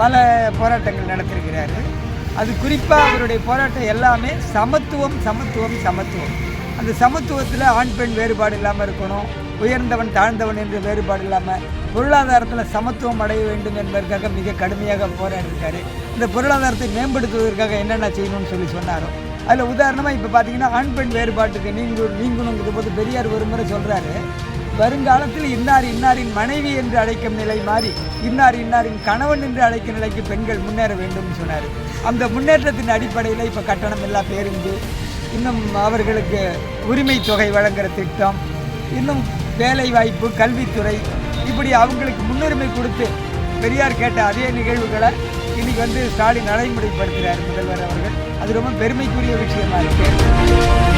பல போராட்டங்கள் நடத்திருக்கிறாரு. அது குறிப்பாக அவருடைய போராட்டம் எல்லாமே சமத்துவம் சமத்துவம் சமத்துவம். அந்த சமத்துவத்தில் ஆண் பெண் வேறுபாடு இல்லாமல் இருக்கணும் உயர்ந்தவன் தாழ்ந்தவன் என்ற வேறுபாடு இல்லாமல் பொருளாதாரத்தில் சமத்துவம் அடைய வேண்டும் என்பதற்காக மிக கடுமையாக போராடிருக்காரு இந்த பொருளாதாரத்தை மேம்படுத்துவதற்காக என்னென்ன செய்யணும்னு சொல்லி சொன்னாரோ. அதில் உதாரணமாக இப்போ பார்த்தீங்கன்னா ஆண் பெண் வேறுபாட்டுக்கு நீங்க நீங்கணுங்கிற போது பெரியார் ஒரு முறை சொல்கிறாரு வருங்காலத்தில் இன்னார் இன்னாரின் மனைவி என்று அழைக்கும் நிலை மாறி இன்னார் இன்னாரின் கணவன் என்று அழைக்கும் நிலைக்கு பெண்கள் முன்னேற வேண்டும்னு சொன்னார். அந்த முன்னேற்றத்தின் அடிப்படையில் இப்போ கட்டணம் இல்லா பேருந்து இன்னும் அவர்களுக்கு உரிமை தொகை வழங்குகிற திட்டம் இன்னும் வேலை வாய்ப்பு கல்வித்துறை இப்படி அவங்களுக்கு முன்னுரிமை கொடுத்து பெரியார் கேட்ட அதே நிகழ்வுகளை இன்னைக்கு வந்து ஸ்டாலின் நடைமுறைப்படுத்துகிறார் முதல்வர் அவர்கள். அது ரொம்ப பெருமைக்குரிய விஷயமா இருக்கு.